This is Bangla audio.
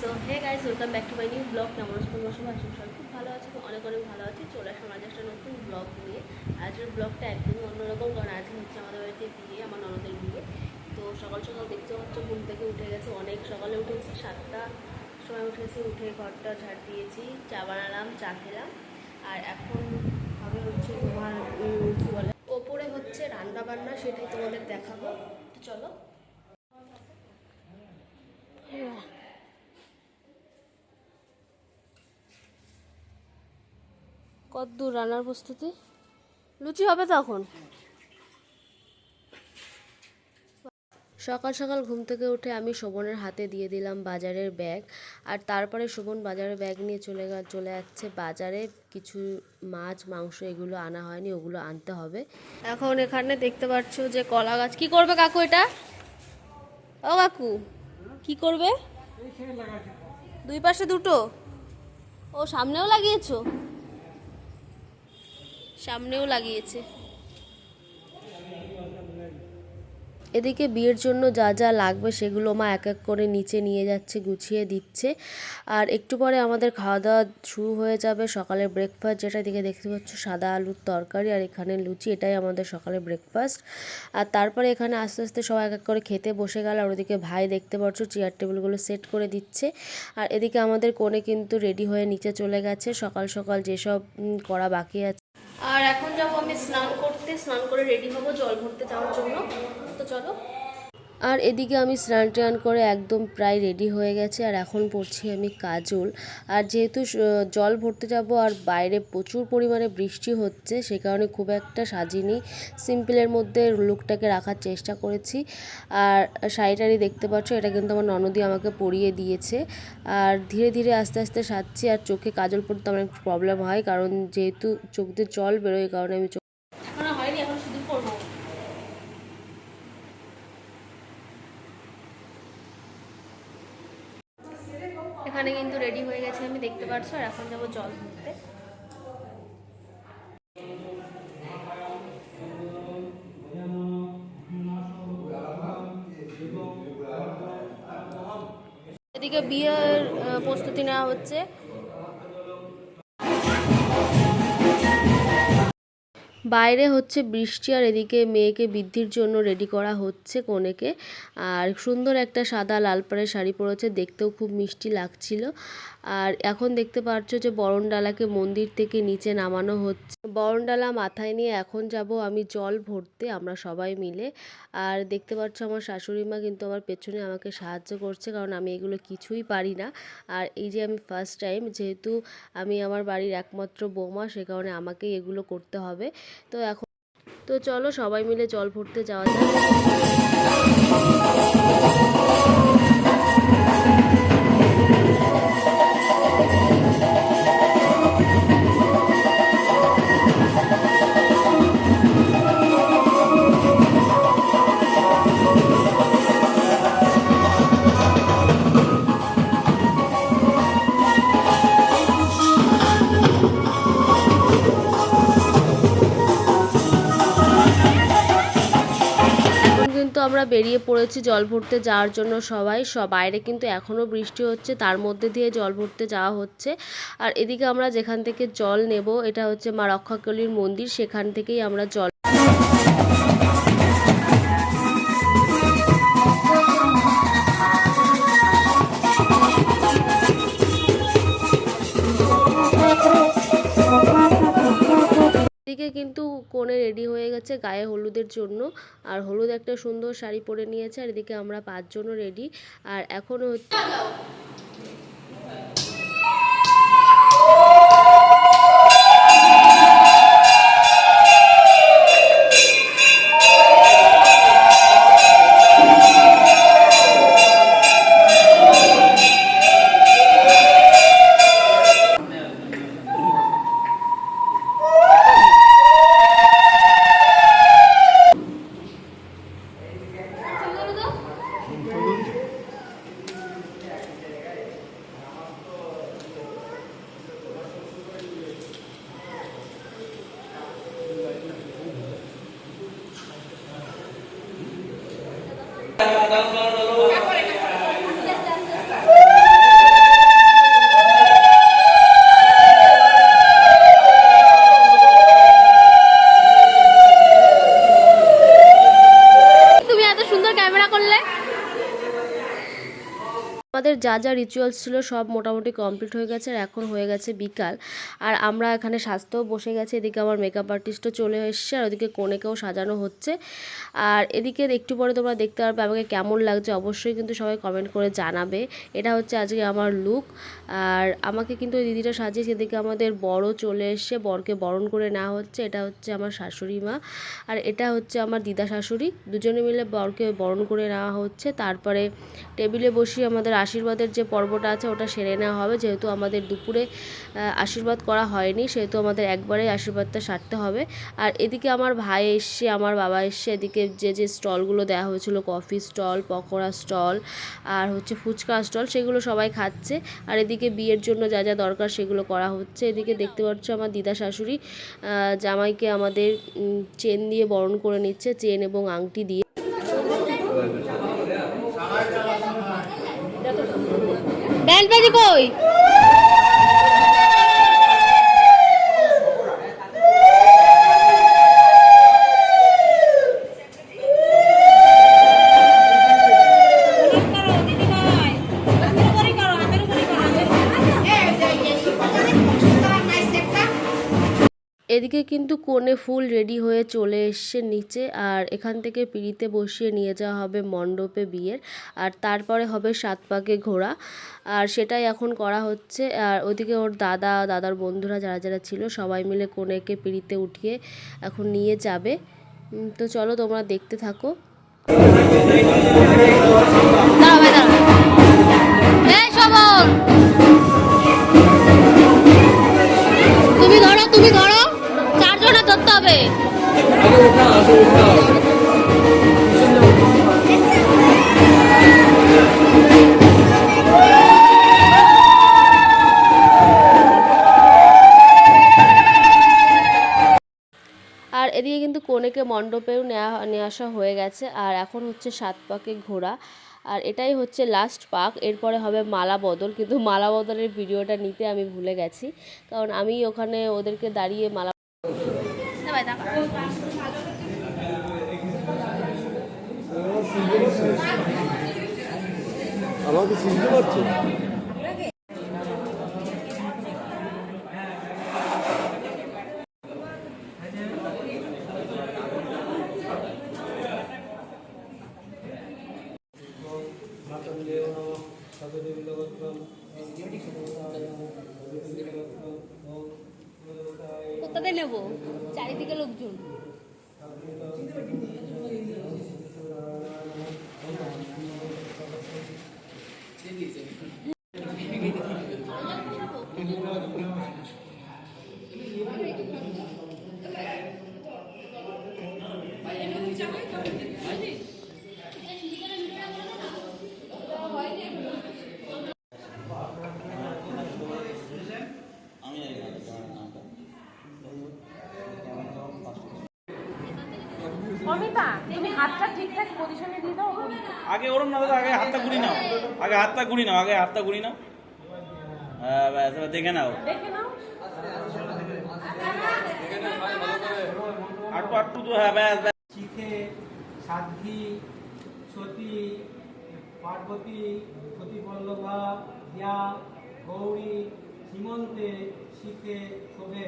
So hey guys welcome back to my new blog কেমন আছো? তোমরা সবাই? আছো সবাই খুব ভালো আছো অনেক অনেক ভালো আছি। চলে আসলাম আজ একটা নতুন ব্লগ নিয়ে। আজকের ব্লগটা একদমই অন্যরকম, কারণ আজকে হচ্ছে আমাদের বাড়িতে বিয়ে, আমার ননদের বিয়ে। তো সকাল সকাল দেখতে হচ্ছে ঘুম থেকে উঠে গেছে অনেক। সকালে উঠেছি সাতটা, সময় উঠেছি, উঠে ঘরটা ঝাড় দিয়েছি, চা বানালাম, চা খেলাম। আর এখন হবে হচ্ছে তোমার কী বলে? ওপরে হচ্ছে রান্না বান্না, সেটাই তোমাদের দেখাবো। তো চলো। কত দূর রান্নার প্রস্তুতি? লুচি হবে তখন? সকাল সকাল ঘুম থেকে উঠে আমি শোভনের হাতে দিয়ে দিলাম বাজারের ব্যাগ। আর তারপরে শোভন বাজারের ব্যাগ নিয়ে চলে চলে যাচ্ছে বাজারে। কিছু মাছ, মাংস এগুলো আনা হয়নি, ওগুলো আনতে হবে। এখন এখানে দেখতে পাচ্ছ যে কলা গাছ। কি করবে কাকু এটা? ও কাকু, কি করবে? দুই পাশে দুটো? ও সামনেও লাগিয়েছো? সামনেও লাগিয়েছে। এদিকে বিয়ের জন্য যা যা লাগবে সেগুলো মা এক এক করে নিচে নিয়ে যাচ্ছে, গুছিয়ে দিচ্ছে। আর একটু পরে আমাদের খাওয়া দাওয়া শুরু হয়ে যাবে সকালের ব্রেকফাস্ট যেটা দিকে দেখতে পাচ্ছ সাদা আলুর তরকারি আর এখানে লুচি, এটাই আমাদের সকালের ব্রেকফাস্ট আর তারপরে এখানে আস্তে আস্তে সবাই এক এক করে খেতে বসে গেল। আর ওদিকে ভাই দেখতে পাচ্ছ চেয়ার টেবিলগুলো সেট করে দিচ্ছে। আর এদিকে আমাদের কোণে কিন্তু রেডি হয়ে নিচে চলে গেছে। সকাল সকাল যেসব করা বাকি আছে আর এখন যাব আমি স্নান করতে, স্নান করে রেডি হব, জল ভরতে যাওয়ার জন্য। তো চলো। আর এদিকে আমি স্নান টান করে একদম প্রায় রেডি হয়ে গেছে, আর এখন পড়ছি আমি কাজল। আর যেহেতু জল ভরতে যাব আর বাইরে প্রচুর পরিমাণে বৃষ্টি হচ্ছে, সে কারণে খুব একটা সাজিনি। সিম্পলের মধ্যে লুকটাকে রাখার চেষ্টা করেছি। আর শাড়িটারি দেখতে পাচ্ছ, এটা কিন্তু আমার ননদি আমাকে পরিয়ে দিয়েছে। আর ধীরে ধীরে আস্তে আস্তে সাজছি, আর চোখে কাজল পড়তে আমার একটু প্রবলেম হয়, কারণ যেহেতু চোখ দিয়ে জল বেরোয় কারণে আমি চোখ হয়নি, এখন শুধু করব এখানে কিন্তু রেডি হয়ে গেছে আমি দেখতে পাচ্ছ আর এখন যাব জল ভরতে এদিকে বিয়ের প্রস্তুতি নেওয়া হচ্ছে। বাইরে হচ্ছে বৃষ্টি আর এদিকে মেয়েকে বৃদ্ধির জন্য রেডি করা হচ্ছে কনেকে। আর সুন্দর একটা সাদা লাল পাড়ের শাড়ি পরেছে, দেখতেও খুব মিষ্টি লাগছিল। আর এখন দেখতে পাচ্ছ যে বরণডালাকে মন্দির থেকে নিচে নামানো হচ্ছে। বরণডালা মাথায় নিয়ে এখন যাব আমি জল ভরতে, আমরা সবাই মিলে। আর দেখতে পাচ্ছ আমার শাশুড়ি মা কিন্তু আমার পেছনে আমাকে সাহায্য করছে, কারণ আমি এগুলো কিছুই পারি না। আর এই যে আমি ফার্স্ট টাইম যেহেতু আমি আমার বাড়ির একমাত্র বৌমা, সে কারণে আমাকেই এগুলো করতে হবে। তো এখন তো চলো সবাই মিলে জল ভরতে যাওয়া যাক। কিন্তু আমরা বেরিয়ে পড়েছি জল ভরতে যাওয়ার জন্য সবাই, সব বাইরে কিন্তু এখনও বৃষ্টি হচ্ছে, তার মধ্যে দিয়ে জল ভরতে যাওয়া হচ্ছে। আর এদিকে আমরা যেখান থেকে জল নেব, এটা হচ্ছে মা রক্ষাকলীর মন্দির, সেখান থেকেই আমরা জল গেছে গায়ে হলুদের জন্য। আর হলুদ একটা সুন্দর শাড়ি পরে নিয়েছে, আর এদিকে আমরা পাঁচজনও রেডি আর এখনও হচ্ছে আমাদের যা যা রিচুয়ালস ছিল সব মোটামুটি কমপ্লিট হয়ে গেছে আর এখন হয়ে গেছে বিকাল। আর আমরা এখানে সাজতেও বসে গেছি, এদিকে আমার মেকআপ আর্টিস্টও চলে এসছে আর ওদিকে কনেকেও সাজানো হচ্ছে। আর এদিকে একটু পরে তোমরা দেখতে পারবে আমাকে কেমন লাগছে, অবশ্যই কিন্তু সবাই কমেন্ট করে জানাবে। এটা হচ্ছে আজকে আমার লুক আর আমাকে কিন্তু দিদিটা সাজিয়েছে, এদিকে আমাদের বড় চলে এসছে, বরকে বরণ করে নেওয়া হচ্ছে। এটা হচ্ছে আমার শাশুড়ি মা। আর এটা হচ্ছে আমার দিদা শাশুড়ি। দুজনে মিলে বরকে বরণ করে নেওয়া হচ্ছে। তারপরে টেবিলে বসিয়ে আমাদের আশীর্বাদের যে পর্বটা আছে ওটা সেরে নেওয়া হবে। যেহেতু আমাদের দুপুরে আশীর্বাদ করা হয়নি, সেহেতু আমাদের একবারেই আশীর্বাদটা সারতে হবে। আর এদিকে আমার ভাই এসছে, আমার বাবা এসছে, এদিকে যে যে স্টলগুলো দেওয়া হয়েছিল, কফি স্টল, পকোড়া স্টল, আর হচ্ছে ফুচকা স্টল, সেগুলো সবাই খাচ্ছে। আর এদিকে বিয়ের জন্য যা যা দরকার সেগুলো করা হচ্ছে। এদিকে দেখতে পাচ্ছ আমার দিদা শাশুড়ি জামাইকে আমাদের চেন দিয়ে বরণ করে নিচ্ছে, চেন এবং আংটি দিয়ে। এদিকে কিন্তু কোণে ফুল রেডি হয়ে চলে এসছে নিচে, আর এখান থেকে পিড়িতে বসিয়ে নিয়ে যাওয়া হবে মণ্ডপে বিয়ের, আর তারপরে হবে সাত পাকে ঘোরা। আর সেটাই এখন করা হচ্ছে, আর ওদিকে ওর দাদা, দাদার বন্ধুরা যারা যারা ছিল সবাই মিলে কোণেকে পিড়িতে উঠিয়ে এখন নিয়ে যাবে। তো চলো তোমরা দেখতে থাকো! তুমি ধরো তুমি ধরো। আর এদিকে কিন্তু কনেকে মণ্ডপেও নেওয়া নিয়ে আসা হয়ে গেছে, আর এখন হচ্ছে সাত পাকে ঘোরা। আর এটাই হচ্ছে লাস্ট পাক, এরপরে হবে মালা বদল, কিন্তু মালা বদলের ভিডিওটা নিতে আমি ভুলে গেছি। কারণ আমি ওখানে ওদেরকে দাঁড়িয়ে মালা আমাকে চিনতে পারছ? কোথাতে নেব? চারিদিকে লোকজন অমিতা তুমি হাতটা ঠিকঠাক পজিশনে দিয়ে দাও আগে ওরম না দাদা আগে হাতটা ঘুরি নাও। আগে হাতটা ঘুরি নাও আগে হাতটা ঘুরি নাও। হ্যাঁ ব্যাস দেখে নাও। দেখে নাও। আটটু আটটু তো হ্যাঁ ব্যাস চিতে সাধ্বী সতী পার্বতী সতীবল্লভা দিয়া গৌরী সীমন্তে শীতে শোভে।